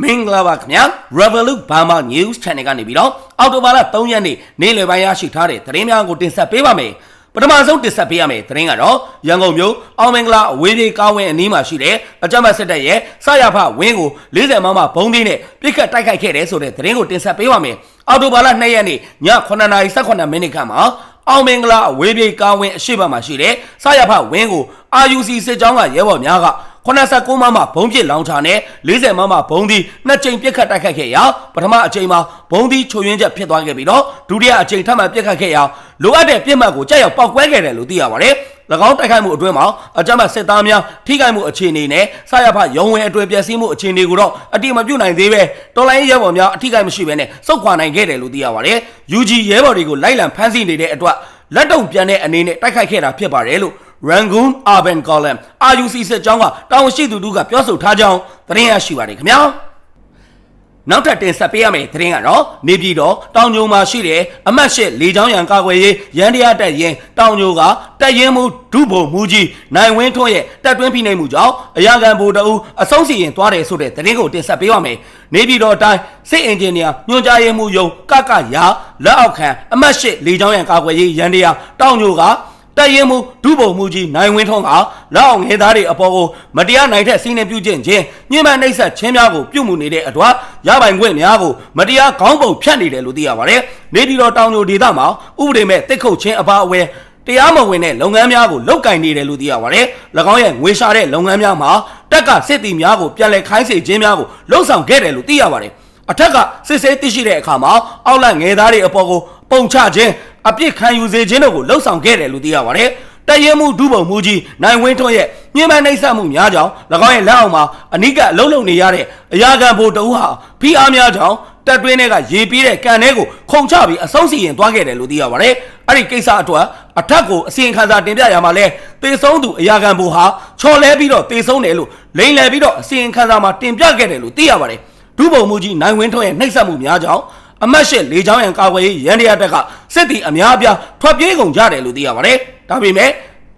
မင်္ဂလာပါခင်ဗျာ Revolut Burma News Channel ကနေပြီးတော့အော်တိုဘာလ3ရက်နေ့နေ့လယ်ပိုင်းရရှိထားတဲ့သတင်းများကိုတင်ဆက်ပေးပါမယ်ပထမဆုံးတင်ဆက်ပေးရမယ့်သတင်းကတော့ရန်ကုန်မြို့အောင်မင်္ဂလာအဝေးပြေးကားဝင်းအနီးမှာရှိတဲ့အကြမ်းဖက်စစ်တပ်ရဲ့စရဖဝင်းကို40မမဘုံသီးနဲ့ပြစ်ခတ်တိုက်ခိုက်ခဲ့တဲ့ဆိုတဲ့သတင်းကိုတင်ဆက်ပေးပါမယ်အော်တိုဘာလ2ရက်နေ့ည9:18မိနစ်ခန့်မှာအောင်မင်္ဂလာအဝေးပြေးကားဝင်းအရှိတ်မှာရှိတဲ့စရဖဝင်းကို RUC စစ်ကြောင်းကရဲဘော်များက 89မမဘုံပစ်လောင်ချာနဲ့40မမဘုံဒီနှစ်ကြိမ်ပြစ်ခတ်တိုက်ခတ်ခဲ့ရာပထမအကြိမ်မှာဘုံဒီချိုရင်းချက်ဖြစ်သွားခဲ့ပြီးတော့ဒုတိယအကြိမ်ထပ်မံပြစ်ခတ်ခဲ့ရာလိုအပ်တဲ့ပြစ်မှတ်ကိုကြောက်ရောက်ပောက်ကွဲခဲ့တယ်လို့သိရပါတယ်၎င်းတိုက်ခိုက်မှုအတွင်းမှာအကြမ်းဖက်စစ်သားများထိခိုက်မှုအခြေအနေနဲ့ဆရာဖရုံဝင်အတွင်ပျက်စီးမှုအခြေအနေကိုတော့အတိမပြုတ်နိုင်သေးပဲတော်လိုင်းရဲဘော်များအထိခိုက်မရှိဘဲနဲ့စုခွာနိုင်ခဲ့တယ်လို့သိရပါတယ် UG ရဲဘော်တွေကိုလိုက်လံဖမ်းဆီးနေတဲ့အတွက်လက်တုံပြန်တဲ့အနေနဲ့တိုက်ခိုက်ခဲ့တာဖြစ်ပါတယ်လို့ Rangoon Urban Column RUC စစ်ကြောင်းကတာဝန်ရှိသူတို့ကပြောဆိုထားကြောင်းသတင်းရရှိပါတယ်ခင်ဗျာနောက်ထပ်တင်ဆက်ပေးရမယ့်သတင်းကတော့နေပြည်တော်တောင်ညိုမှာရှိတဲ့အမတ်ရှစ်လေချောင်းရံကာကွယ်ရေးရန်တရားတက်ရင်တောင်ညိုကတက်ရင်မှုဒုဗိုလ်မှူးကြီးနိုင်ဝင်းထွန်းရဲ့တက်တွင်းဖိနှိပ်မှုကြောင့်အရာခံဗိုလ်တအူးအဆုံးစီရင်သွားတယ်ဆိုတဲ့သတင်းကိုတင်ဆက်ပေးပါမယ်နေပြည်တော်တိုင်းစစ်အင်ဂျင်နီယာညွှန်ကြားရေးမှူးယုံကကရလက်အောက်ခံအမတ်ရှစ်လေချောင်းရံကာကွယ်ရေးရန်တရားတောင်ညိုက တရင်မှုဒုဗိုလ်မှူးကြီးနိုင်ဝင်းထွန်းကလောက်အောင်ငယ်သားတွေအပေါ်ကိုမတရားနိုင်တဲ့စီးနှင်ပြုခြင်းချင်းညှဉ်းပန်းနှိပ်စက်ခြင်းများကိုပြုမှုနေတဲ့အတွက်ရပိုင်ခွင့်များကိုမတရားခေါင်းပုံဖြတ်နေတယ်လို့သိရပါတယ်။နေပြည်တော်တောင်ညိုဒေသမှာဥပဒေမဲ့တစ်ခုတ်ချင်းအပါအဝင်တရားမဝင်တဲ့လုပ်ငန်းများကိုလုတ်ကင်နေတယ်လို့သိရပါတယ်။၎င်းရဲ့ငွေရှာတဲ့လုပ်ငန်းများမှာတက်ကစစ်တီများကိုပြန်လည်ခိုင်းစေခြင်းများကိုလှုံ့ဆော်ခဲ့တယ်လို့သိရပါတယ်။အထက်ကစစ်ဆေးသိရှိတဲ့အခါမှာအောက်လန့်ငယ်သားတွေအပေါ်ကိုပုံချခြင်း အပြစ်ခံယူစေခြင်းတို့ကိုလှုံ့ဆော်ခဲ့တယ်လို့သိရပါတယ်။တရင်မှုဒုဗိုလ်မှူးကြီးနိုင်ဝင်းထွန်းရဲ့ညှဉ်းပန်းနှိပ်စက်မှုများကြောင့်၎င်းရဲ့လက်အောက်မှာအနိကအလုံးလုံးနေရတဲ့အရာခံဘိုလ်တအူးဟာဖိအားများကြောင့်တက်တွင်းတွေကရေပြေးတဲ့ကန်ထဲကိုခုံချပြီးအဆုံးစီရင်သွားခဲ့တယ်လို့သိရပါတယ်။အဲ့ဒီကိစ္စအတွက်အထက်ကိုအစီရင်ခံစာတင်ပြရမှာလဲတေဆုံးသူအရာခံဘိုလ်ဟာချော်လဲပြီးတော့တေဆုံးတယ်လို့လိန်လည်ပြီးတော့အစီရင်ခံစာမှာတင်ပြခဲ့တယ်လို့သိရပါတယ်။ဒုဗိုလ်မှူးကြီးနိုင်ဝင်းထွန်းရဲ့နှိပ်စက်မှုများကြောင့် အမတ်ရှစ်လေချောင်းရံကာကွယ်ရေးရန်တရားတက်ကစစ်တီအများအပြားထွက်ပြေးကုန်ကြတယ်လို့သိရပါတယ်။ဒါပေမဲ့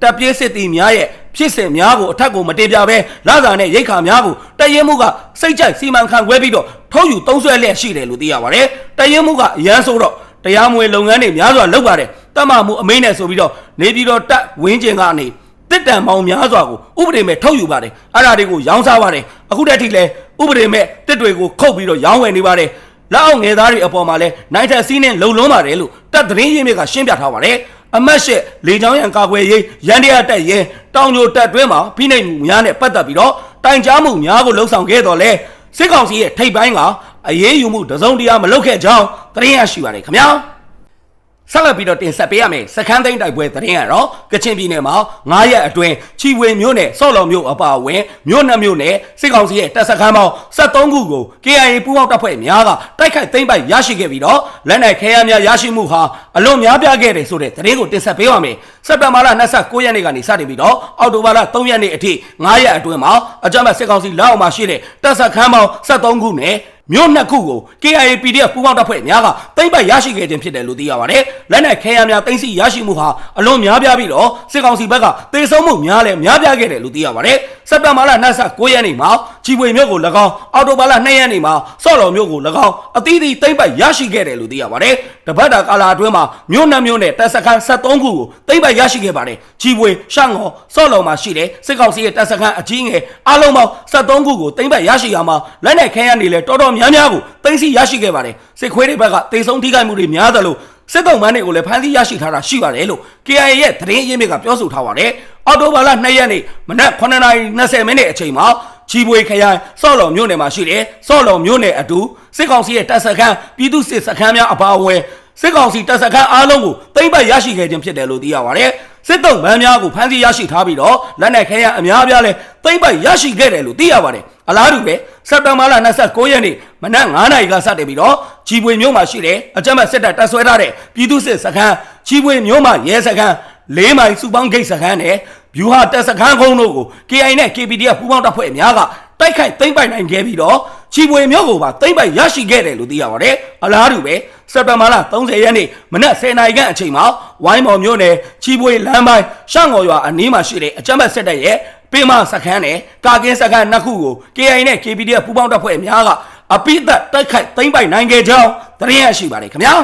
တပ်ပြေးစစ်တီများရဲ့ဖြစ်စဉ်များကိုအထက်ကိုမတင်ပြဘဲလာစာနဲ့ရိတ်ခါများကိုတရင်မှုကစိတ်ကြိုက်စီမံခန့်ခွဲပြီးတော့ထုတ်ယူသုံးဆွဲလျက်ရှိတယ်လို့သိရပါတယ်။တရင်မှုကအရန်ဆိုတော့တရားမဝင်လုပ်ငန်းတွေများစွာလုပ်ပါတယ်။တတ်မှမှုအမိန့်နဲ့ဆိုပြီးတော့နေပြည်တော်တပ်ဝင်းကျင်ကနေတစ်တန်ပေါင်းများစွာကိုဥပဒေမဲ့ထုတ်ယူပါတယ်။အဲ့ဒါတွေကိုရောင်းစားပါတယ်။အခုတည်းထိလဲဥပဒေမဲ့တစ်တွေကိုခုတ်ပြီးတော့ရောင်းဝယ်နေပါတယ်။ လက်အောက်ငယ်သားတွေအပေါ်မှာလဲနိုင်ထက်စီးနဲ့လုံလုံးပါတယ်လို့တပ်သတင်းရင်းမြစ်ကရှင်းပြထားပါတယ်အမတ်ရှက်လေချောင်းရံကာကွယ်ရေးရန်တရားတက်ရင်တောင်ညိုတက်တွင်းမှာဖိနှိပ်မှုများနဲ့ပတ်သက်ပြီးတော့တိုင်ကြားမှုများကိုလှုံ့ဆော်ခဲ့တော်လဲစစ်ကောင်စီရဲ့ထိပ်ပိုင်းကအရေးယူမှုတစုံတရာမလုပ်ခဲ့ကြောင်းသတင်းရရှိပါတယ်ခင်ဗျာ ဆက်လက်ပြီးတော့တင်ဆက်ပေးရမယ်စခန်းသိန်းတိုက်ပွဲသတင်းကတော့ကချင်ပြည်နယ်မှာ9ရက်အတွင်းချီဝေမြို့နယ်ဆော့လော်မြို့အပါအဝင်မြို့နှမြို့နယ်စစ်ကောင်စီရဲ့တပ်စခန်းပေါင်း73ခုကို KIA ပူးပေါင်းတပ်ဖွဲ့များကတိုက်ခိုက်သိမ်းပိုက်ရရှိခဲ့ပြီးတော့လက်နက်ခဲယမ်းများရရှိမှုဟာအလွန်များပြားခဲ့တယ်ဆိုတဲ့သတင်းကိုတင်ဆက်ပေးပါမယ်စက်တင်ဘာလ29ရက်နေ့ကနေစတင်ပြီးတော့အောက်တိုဘာလ3ရက်နေ့အထိ9ရက်အတွင်းမှာအကြမ်းဖက်စစ်ကောင်စီလက်အောက်မှာရှိတဲ့တပ်စခန်းပေါင်း73ခုနဲ့ မြို့နှစ်ခုကို KIA PDF ပူးပေါင်းတပ်ဖွဲ့များကသိမ်းပိုက်ရရှိခဲ့ခြင်းဖြစ်တယ်လို့သိရပါတယ်။လက်နက်ခဲယမ်းများသိမ်းဆည်းရရှိမှုဟာအလွန်များပြားပြီးတော့စစ်ကောင်စီဘက်ကတေဆုံးမှုများလည်းများပြားခဲ့တယ်လို့သိရပါတယ်။စက်တင်ဘာလ29ရက်နေ့မှာကြီးပွေမြို့ကို၎င်းအော်တိုဘာလ2ရက်နေ့မှာဆော့လော်မြို့ကို၎င်းအသီးသီးသိမ်းပိုက်ရရှိခဲ့တယ်လို့သိရပါတယ်။တပတ်တာကာလအတွင်းမှာမြို့နှစ်မြို့နဲ့တပ်စခန်း73ခုကိုသိမ်းပိုက်ရရှိခဲ့ပါတယ်။ကြီးပွေရှောင်းငေါဆော့လော်မှာရှိတဲ့စစ်ကောင်စီရဲ့တပ်စခန်းအကြီးငယ်အလုံးပေါင်း73ခုကိုသိမ်းပိုက်ရရှိရမှာလက်နက်ခဲယမ်းတွေလည်းတော်တော်များများကိုသိမ်းဆည်းရရှိခဲ့ပါတယ်စစ်ခွေးတွေဘက်ကတေဆုံးထိခိုက်မှုတွေများသလိုစစ်တုံးမန်းတွေကိုလည်းဖမ်းဆီးရရှိထားတာရှိပါတယ်လို့ KIA ရဲ့သတင်းရင်းမြစ်ကပြောဆိုထားပါတယ်အော်တိုဘာလ2ရက်နေ့မနက်9:20မိနစ်အချိန်မှာချီပွေခရိုင်စော့လော်မြို့နယ်မှာရှိတဲ့စော့လော်မြို့နယ်အတူစစ်ကောင်စီရဲ့တပ်စခန်းပြည်သူစစ်စခန်းများအပါအဝင်စစ်ကောင်စီတပ်စခန်းအားလုံးကိုသိမ်းပိုက်ရရှိခဲ့ခြင်းဖြစ်တယ်လို့သိရပါတယ် စစ်တုံးမန်းများကိုဖမ်းဆီးရရှိထားပြီးတော့လက်နက်ခဲယမ်းအများအပြားလဲသိမ်းပိုက်ရရှိခဲ့တယ်လို့သိရပါတယ်အလားတူပဲစက်တင်ဘာလ29ရက်နေ့မနက်9:00နာရီကစတင်ပြီးတော့ကြီးပွေမြို့မှာရှိတဲ့အကြမ်းဖက်စစ်တပ်တပ်ဆွဲထားတဲ့ပြည်သူစစ်စခန်းကြီးပွေမြို့မှာရဲစခန်း၄မိုင်စုပေါင်းဂိတ်စခန်းနဲ့ဗျူဟာတပ်စခန်းကုန်းတို့ကို KI နဲ့ KPDF ပူးပေါင်းတပ်ဖွဲ့များကတိုက်ခိုက်သိမ်းပိုက်နိုင်ခဲ့ပြီးတော့ ချီပွေမြို့ကိုပါသိမ့်ပိုက်ရရှိခဲ့တယ်လို့သိရပါတယ်အလားတူပဲစက်တဘာလ30ရက်နေ့မနက်10:00နာရီခန့်အချိန်မှာဝိုင်းမော်မြို့နယ်ချီပွေလမ်းပိုင်းရှောင်းငေါ်ရွာအနီးမှာရှိတဲ့အကြမ်းဖက်စစ်တပ်ရဲ့ပေမစခန်းနဲ့ကာကင်းစခန်းနှစ်ခုကို KI နဲ့ KPDF ပူးပေါင်းတပ်ဖွဲ့များကအပိသက်တိုက်ခိုက်သိမ့်ပိုက်နိုင်ခဲ့ကြောင်းသတင်းရရှိပါတယ်ခင်ဗျာ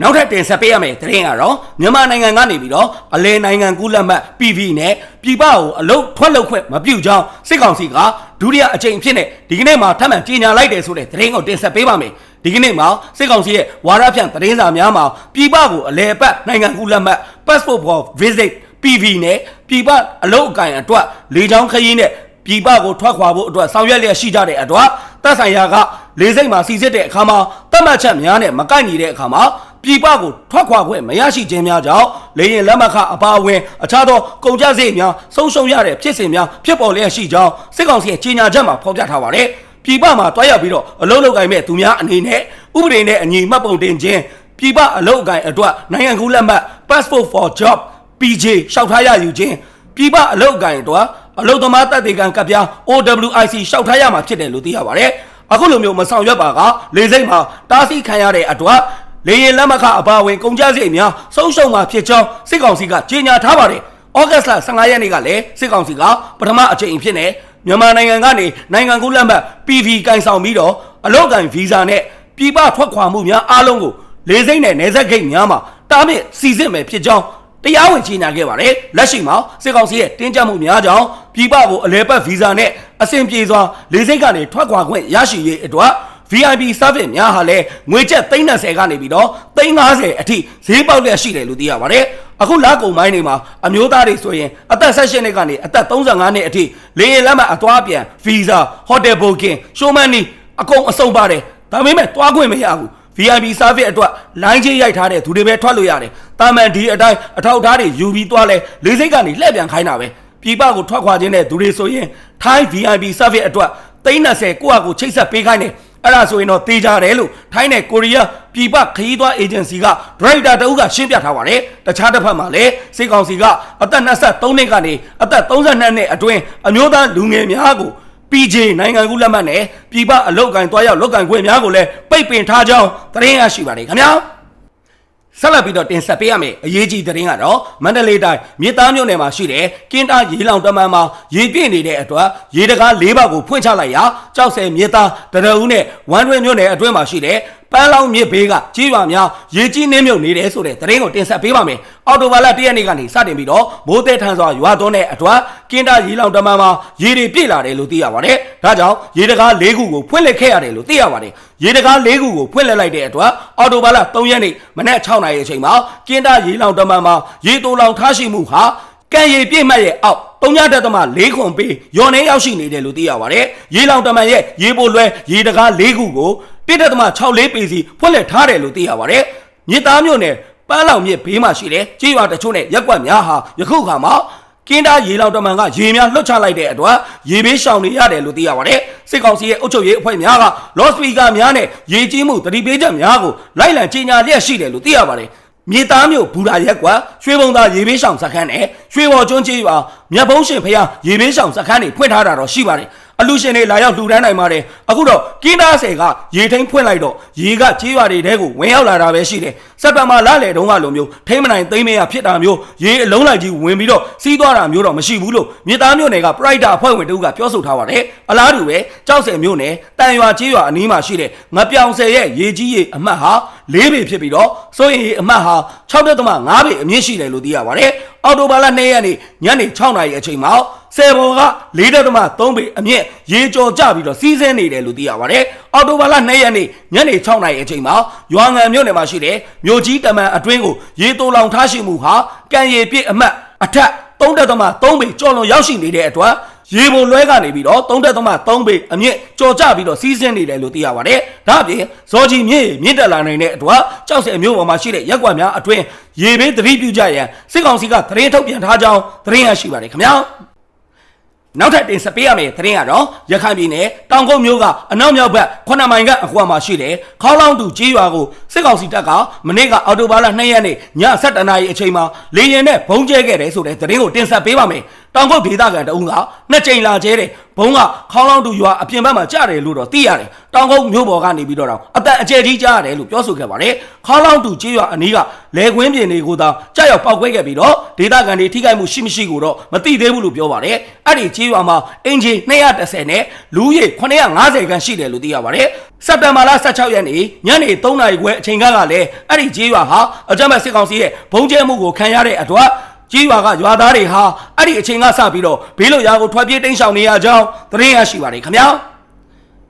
နောက်ထပ်တင်ဆက်ပေးရမယ့်သတင်းကတော့မြန်မာနိုင်ငံကနေပြီးတော့အလဲနိုင်ငံကူးလက်မှတ် PV နဲ့ပြည်ပကိုအလုတ်ထွက်လုတ်ခွင့်မပြုကြောင်းစစ်ကောင်စီက ဒုတိယအကြိမ်ဖြစ်နေဒီကနေ့မှာထပ်မံကြေညာလိုက်တယ်ဆိုတဲ့သတင်းကိုတင်ဆက်ပေးပါမယ်ဒီကနေ့မှာစစ်ကောင်စီရဲ့ဝါရဖြန့်သတင်းစာများမှာပြည်ပကိုအလဲပတ်နိုင်ငံကူးလက်မှတ် passport for visit PV နဲ့ပြည်ပအလုတ်အကင်အတွက်လေကြောင်းခရီးနဲ့ပြည်ပကိုထွက်ခွာဖို့အတွက်ဆောင်ရွက်လျက်ရှိကြတဲ့အတွက်တပ်ဆိုင်ရာကလေစိတ်မှာစီစစ်တဲ့အခါမှာတတ်မှတ်ချက်များနဲ့မကိုက်ညီတဲ့အခါမှာ ပြည်ပကိုထွက်ခွာခွင့်မရရှိခြင်းများကြောင့်လေရင်လက်မခအပါအဝင်အခြားသောကုန်ကျစရိတ်များဆုံးရှုံးရတဲ့ဖြစ်စဉ်များဖြစ်ပေါ်လျက်ရှိကြောင်းစစ်ကောင်စီရဲ့ကြေညာချက်မှာဖော်ပြထားပါတယ်။ပြည်ပမှာတွားရောက်ပြီးတော့အလုံးလုံးကိုင်မဲ့သူများအနေနဲ့ဥပဒေနဲ့အညီမှတ်ပုံတင်ခြင်းပြည်ပအလုံးအကိုင်အတွက်နိုင်ငံကူးလက်မှတ် passport for job PJ လျှောက်ထားရယူခြင်းပြည်ပအလုပ်အကင်အတွက်အလုပ်သမားတပ်တေကန်ကပ်ပြား OWIC လျှောက်ထားရမှာဖြစ်တယ်လို့သိရပါတယ်။အခုလိုမျိုးမဆောင်ရွက်ပါကလေစိတ်မှာတားဆီးခံရတဲ့အတွက် လေရင်လက်မခအပါအဝင်ကုန်ကျစရိတ်များဆုံးရှုံးမှာဖြစ်ကြောင်းစစ်ကောင်စီကကြေညာထားပါတယ်။ဩဂတ်စ်လ15ရက်နေ့ကလည်းစစ်ကောင်စီကပထမအကြိမ်ဖြစ်နေမြန်မာနိုင်ငံကနေနိုင်ငံကူးလက်မှတ် PV ကန်ဆောင်ပြီးတော့အလုပ်ကန်ဗီဇာနဲ့ပြည်ပထွက်ခွာမှုများအားလုံးကိုလေစိတ်နဲ့နေဆက်ဂိတ်များမှာတားမြစ်စီစစ်မယ်ဖြစ်ကြောင်းတရားဝင်ကြီးညာခဲ့ပါတယ်လက်ရှိမှာစစ်ကောင်စီရဲ့တင်းကြပ်မှုများကြောင့်ပြည်ပကိုအလဲပတ်ဗီဇာနဲ့အဆင်ပြေစွာလေဆိပ်ကနေထွက်ခွာခွင့်ရရှိရေးအတွက် VIP service များဟာလည်းငွေကျပ်330ကနေပြီးတော့350အထိဈေးပေါက်လျက်ရှိတယ်လို့သိရပါတယ်အခုလကုန်ပိုင်းတွေမှာအမျိုးသားတွေဆိုရင်အသက်16နှစ်ကနေအသက်35နှစ်အထိလေယာဉ်လက်မှတ်အသွားပြန်ဗီဇာဟိုတယ်ဘိုကင်ရှိုးမန်နီအကုန်အစုံပါတယ်ဒါပေမဲ့သွားခွင့်မရဘူး VIP service အတွက်လိုင်းချင်းရိုက်ထားတဲ့သူတွေပဲထွက်လို့ရတယ်။တာမန်ဒီအတိုင်းအထောက်အထားတွေယူပြီးသွားလဲလေးစိတ်ကနေလှည့်ပြန်ခိုင်းတာပဲ။ပြည်ပကိုထွက်ခွာခြင်းတဲ့သူတွေဆိုရင်ထိုင်း VIP service အတွက်330ကိုယ့်အကူချိတ်ဆက်ပေးခိုင်းတယ်။ အဲ့ဒါဆိုရင်တော့တေးကြတယ်လို့ထိုင်းနဲ့ကိုရီးယားပြည်ပခရီးသွားအေဂျင်စီကဒရိုက်တာတအုပ်ကရှင်းပြထားပါတယ်။တခြားတစ်ဖက်မှာလည်းစစ်ကောင်စီကအသက်23နှစ်ကနေအသက်32နှစ်အတွင်းအမျိုးသားလူငယ်များကို PJ နိုင်ငံကူးလက်မှတ်နဲ့ပြည်ပအလုတ်ကင်တွားရောက်လုတ်ကင်ခွင့်များကိုလည်းပိတ်ပင်ထားကြောင်းသတင်းရရှိပါတယ်ခင်ဗျာ ဆက်လက်ပြီးတော့တင်ဆက်ပေးရမယ်အရေးကြီးသတင်းကတော့မန္တလေးတိုင်းမြေသားမြို့နယ်မှာရှိတဲ့ကင်းတာရေလောင်တမန်မှာရေပြည့်နေတဲ့အတွက်ရေတကား၄ပါးကိုဖွင့်ချလိုက်ရာကြောက်စဲမြေသားတရဦးနဲ့ဝမ်းတွင်မြို့နယ်အတွင်းမှာရှိတဲ့ ပန်းလောင်းမြစ်ဘေးကကြီးရွာများရေကြီးနှင်းမြုပ်နေတယ်ဆိုတဲ့သတင်းကိုတင်ဆက်ပေးပါမယ်။အော်တိုဘာလ၁ရက်နေ့ကနေစတင်ပြီးတော့မိုးတဲထန်စွာရွာသွန်းတဲ့အတွက်ကင်းတာရေလောင်တမန်မှာရေတွေပြည့်လာတယ်လို့သိရပါတယ်။ဒါကြောင့်ရေတကား၄ခုကိုဖွင့်လှစ်ခဲ့ရတယ်လို့သိရပါတယ်။ရေတကား၄ခုကိုဖွင့်လှစ်လိုက်တဲ့အတွက်အော်တိုဘာလ၃ရက်နေ့မနက်6နာရီအချိန်မှာကင်းတာရေလောင်တမန်မှာရေတိုလောင်ထားရှိမှုဟာကံရည်ပြည့်မှတ်ရဲ့အောက်တုံညတက်သမ၄ခွန်ပေးယော်နေရောက်ရှိနေတယ်လို့သိရပါတယ်။ရေလောင်တမန်ရဲ့ရေပိုလွဲရေတကား၄ခုကို ပြည့်တက်သမ6လေးပေစီဖွင့်လှစ်ထားတယ်လို့သိရပါတယ်။မြေသားမြို့နယ်ပန်းလောင်မြစ်ဘေးမှာရှိတဲ့ကြေးရွာတချို့နဲ့ရက်ကွက်များဟာယခုခါမှာကင်းသားရေလောင်တမန်ကရေများလွတ်ချလိုက်တဲ့အတွက်ရေဘေးရှောင်နေရတယ်လို့သိရပါတယ်စစ်ကောင်စီရဲ့အုပ်ချုပ်ရေးအဖွဲ့များကလော့စပီကာများနဲ့ရေကြီးမှုတတိပေးချက်များကိုလိုက်လံကြီးညာလျက်ရှိတယ်လို့သိရပါတယ်မြေသားမျိုးဘူရာရက်ကွာရွှေဘုံသားရေဘေးရှောင်စခန်းနဲ့ရွှေဘော်ကျွန်းကြီးရွာမြတ်ဘုံရှင်ဖျားရေဘေးရှောင်စခန်းတွေဖွင့်ထားတာတော့ရှိပါတယ် အလူရှင်တွေလာရောက်လှူဒန်းနိုင်ပါတယ်အခုတော့ကင်းသားဆယ်ကရေထိန်ဖွင့်လိုက်တော့ရေကကြေးရွာတွေတဲကိုဝင်ရောက်လာတာပဲရှိတယ်စက်ပံမှာလလေတုံးကလိုမျိုးထိမ့်မနိုင်သိမ့်မရဖြစ်တာမျိုးရေအလုံးလိုက်ကြီးဝင်ပြီးတော့စီးသွားတာမျိုးတော့မရှိဘူးလို့မြေသားမျိုးနယ်ကပရိုက်တာအဖွဲ့ဝင်တူကပြောဆိုထားပါတယ်အလားတူပဲကြောက်ဆယ်မျိုးနယ်တန်ရွာကြေးရွာအနီးမှာရှိတဲ့ငပြောင်ဆယ်ရဲ့ရေကြီးရေအမှတ်ဟာ၄ပေဖြစ်ပြီးတော့စိုးရင်ရေအမှတ်ဟာ6.5ပေအမြင့်ရှိတယ်လို့သိရပါတယ်အော်တိုဘာလ2ရက်နေ့ညနေ6နာရီအချိန်မှာ ဆယ်ဘော်က4.3ပေအမြင့်ရေကြော်ကျပြီးတော့စီးဆင်းနေတယ်လို့သိရပါတယ်။အော်တိုဘာလ2ရက်နေ့ညနေ6နာရီအချိန်မှာရွာငံမြို့နယ်မှာရှိတဲ့မြို့ကြီးတမန်အတွင်းကိုရေတိုးလောင်ထားရှိမှုဟာကံရည်ပြည့်အမှတ်အထက်3.3ပေကျော်လွန်ရောက်ရှိနေတဲ့အတွက်ရေပုံလွဲကနေပြီးတော့3.3ပေအမြင့်ကြော်ကျပြီးတော့စီးဆင်းနေတယ်လို့သိရပါတယ်။ဒါ့အပြင်ဇော်ကြီးမြင့်မြင့်တက်လာနိုင်တဲ့အတွက်ကြောက်စဲမျိုးပေါ်မှာရှိတဲ့ရက်ကွက်များအတွင်းရေဘေးသတိပြုကြရန်စစ်ကောင်စီကသတင်းထုတ်ပြန်ထားကြောင်းသတင်းရရှိပါတယ်ခင်ဗျာ။ နောက်ထပ်တင်ဆက်ပေးရမယ့်သတင်းကတော့ရခိုင်ပြည်နယ်တောင်ကုန်းမြို့ကအနောက်မြောက်ဘက်9မိုင်ကအကွာမှာရှိတဲ့ခေါင်းလောင်းတူကြီးရွာကိုစစ်ကောင်စီတပ်ကမနေ့ကအော်တိုဘာလ2ရက်နေ့ည7:00နာရီအချိန်မှာလေရင်နဲ့ဘုံကျဲခဲ့တယ်ဆိုတဲ့သတင်းကိုတင်ဆက်ပေးပါမယ် တောင်ကုတ်ဒေသခံတအုံးကနှစ်ကြိမ်လာကျဲတယ်ဘုံကခေါင်းလောင်းတူရွာအပြင်ဘက်မှာကြားတယ်လို့တော့သိရတယ်တောင်ကုတ်မြို့ပေါ်ကနေပြီးတော့တောင်အသက်အကျယ်ကြီးကြားရတယ်လို့ပြောဆိုခဲ့ပါတယ်ခေါင်းလောင်းတူကျေးရွာအနီးကလဲခွင်းပြင်တွေကိုသာကြားရောက်ပောက်ကွဲခဲ့ပြီးတော့ဒေသခံတွေထိခိုက်မှုရှိမရှိကိုတော့မသိသေးဘူးလို့ပြောပါတယ်အဲ့ဒီကျေးရွာမှာအင်ဂျင်230နဲ့လူဦးရေ950ခန့်ရှိတယ်လို့သိရပါတယ်စက်တင်ဘာလ16ရက်နေ့ညနေ3နာရီခွဲအချိန်ကလည်းအဲ့ဒီကျေးရွာဟာအကြမ်းဖက်စစ်ကောင်စီရဲ့ဘုံကျဲမှုကိုခံရတဲ့အတွက် ကြီးရွာကရွာသားတွေဟာအဲ့ဒီအချိန်ကစပြီးတော့ဘေးလွတ်ရာကိုထွက်ပြေးတိမ်းရှောင်နေရကြောင်းသတင်းရရှိပါတယ်ခင်ဗျာ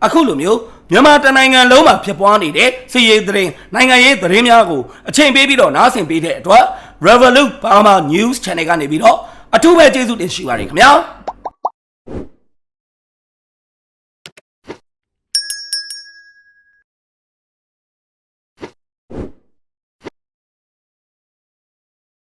အခုလိုမျိုးမြန်မာတနိုင်ငံလုံးမှာဖြစ်ပွားနေတဲ့စီရေးသတင်းနိုင်ငံရေးသတင်းများကိုအချိန်ပေးပြီးတော့နားဆင်ပေးတဲ့အတွက် Revolut Burma News Channel ကနေပြီးတော့အထူးပဲကျေးဇူးတင်ရှိပါတယ်ခင်ဗျာ